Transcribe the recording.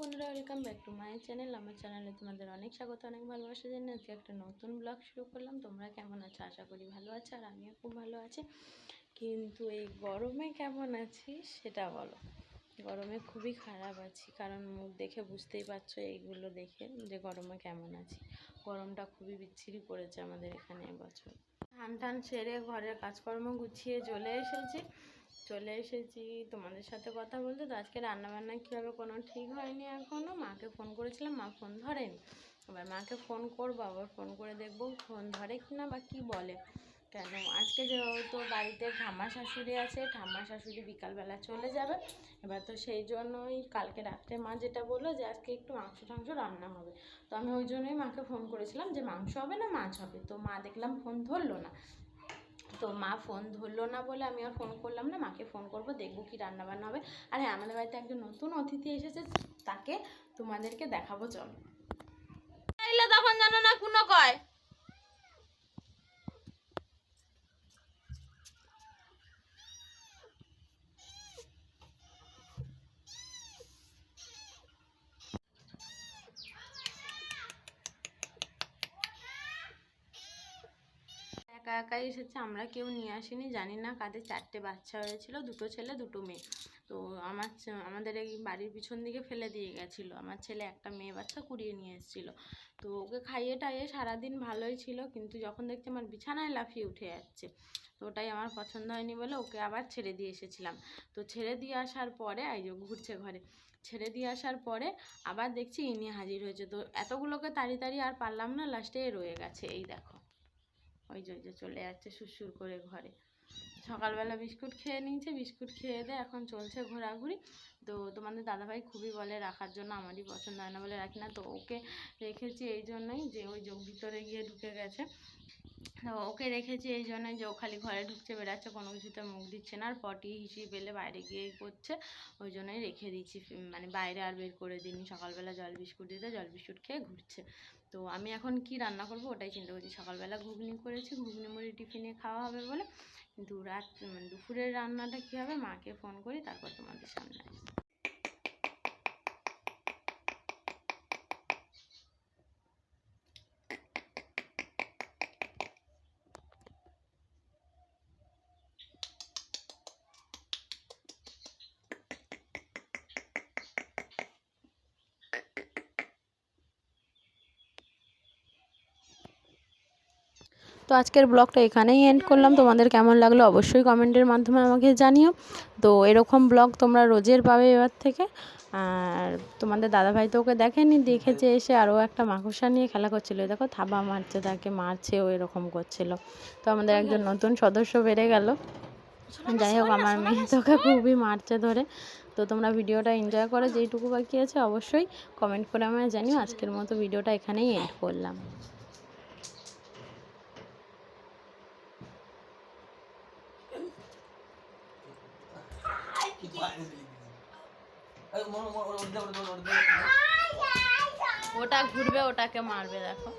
বন্ধুরা welcome back to my channel আমার চ্যানেলে তোমাদের অনেক স্বাগত, অনেক ভালোবাসা জানিয়ে আজকে একটা নতুন ব্লগ শুরু করলাম। তোমরা কেমন আছো? আশা করি ভালো আছো, আর আমিও খুব ভালো আছি। কিন্তু এই গরমে কেমন আছি সেটা বলো। গরমে খুবই খারাপ আছি, কারণ মুখ দেখে বুঝতেই পারছ এইগুলো দেখে যে গরমে কেমন আছি। গরমটা খুবই বিচ্ছিরি পড়েছে আমাদের এখানে এবছর। ধান টান সেরে ঘরের কাজকর্ম গুছিয়ে চলে এসেছি। চলে এসেছি তোমাদের সাথে কথা বলতে। তো আজকে রান্নাবান্না কী হবে কোনো ঠিক হয়নি এখনও মাকে ফোন করেছিলাম, মা ফোন ধরেনি। এবার মাকে ফোন করব, আবার ফোন করে দেখব ফোন ধরে কি না বা কী বলে। কেন? আজকে যেহেতু বাড়িতে ঠাম্মা শাশুড়ি আছে, ঠাম্মা শাশুড়ি বিকালবেলা চলে যাবে। এবার তো সেই জন্যই কালকে রাত্রে মা যেটা বলল যে, আজকে একটু মাংস টাংস রান্না হবে। তো আমি ওই জন্যই মাকে ফোন করেছিলাম যে, মাংস হবে না, মাছ হবে। তো মা দেখলাম ফোন ধরলো না। তো মা ফোন ধরলো না বলে আমি আর ফোন করলাম না, মাকে ফোন করব, দেখব কি রান্না বান্না হবে। আর হ্যাঁ আমাদের বাড়িতে একজন নতুন অতিথি এসেছে, তাকে তোমাদেরকে দেখাবো, চলো। তখন জানো না কোনো কয়? একাই এসেছে, আমরা কেউ নিয়ে আসিনি, জানি না কাদের চারটে বাচ্চা হয়েছিল, দুটো ছেলে, দুটো মেয়ে। তো আমার আমাদের এই বাড়ির পিছন দিকে ফেলে দিয়ে গেছিল। আমার ছেলে একটা মেয়ে বাচ্চা কুড়িয়ে নিয়ে এসেছিল। তো ওকে খাইয়ে টাইয়ে সারাদিন ভালোই ছিল, কিন্তু যখন দেখছি আমার বিছানায় লাফিয়ে উঠে যাচ্ছে, তো ওটাই আমার পছন্দ হয়নি বলে ওকে আবার ছেড়ে দিয়ে এসেছিলাম। তো ছেড়ে দিয়ে আসার পরে, এই যে ঘুরছে ঘরে, ছেড়ে দিয়ে আসার পরে আবার দেখছি ইনি হাজির হয়েছে। তো এতগুলোকে তাড়ি তাড়ি আর পারলাম না, লাস্টে রয়ে গেছে, এই দেখো। ওই যে যে চলে যাচ্ছে সুরসুর করে ঘরে। সকালবেলা বিস্কুট খেয়ে নিয়েছে, বিস্কুট খেয়ে দিয়ে এখন চলছে ঘোরাঘুরি। তো তোমাদের দাদাভাই খুবই বলে, রাখার জন্য আমারই পছন্দ হয় না বলে রাখি না। তো ওকে রেখেছি এই জন্যই যে, ওই যোগ ভিতরে গিয়ে ঢুকে গেছে। তো ওকে রেখেছি এই জন্যই যে ও খালি ঘরে ঢুকছে, বেড়াচ্ছে, কোনো কিছুতে মুখ দিচ্ছে না, আর পটি হিসি পেলে বাইরে গিয়েই করছে। ওই জন্যই রেখে দিচ্ছি মানে বাইরে আর বের করে দিইনি। সকালবেলা জল বিস্কুট দিতে, জল বিস্কুট খেয়ে ঘুরছে। তো আমি এখন কি রান্না করব ওটাই চিন্তা করছি। সকালবেলা ঘুগনি করেছি, ঘুগনি মুড়ি টিফিনে খাওয়া হবে বলে। কিন্তু রাত মানে দুপুরের রান্নাটা কী হবে, মাকে ফোন করি, তারপর তোমাদের সামনে আসি তো আজকের ব্লগটা এখানেই এন্ড করলাম। তোমাদের কেমন লাগল অবশ্যই কমেন্টের মাধ্যমে আমাকে জানিও। তো এরকম ব্লগ তোমরা রোজের পাবে এবার থেকে। আর তোমাদের দাদাভাই তো ওকে দেখেনি, দেখেছে এসে আরও একটা মাকড়সা নিয়ে খেলা করছিল। দেখো থাবা মারছে, তাকে মারছে, ও এরকম করছিল। তো আমাদের একজন নতুন সদস্য বেড়ে গেল। যাই হোক, আমার মেয়ে তোকে খুবই মারছে ধরে। তো তোমরা ভিডিওটা এনজয় করো, যেইটুকু বাকি আছে অবশ্যই কমেন্ট করে আমায় জানিও। আজকের মতো ভিডিওটা এখানেই এন্ড করলাম। ওটা ঘুরবে ওটাকে মারবে দেখো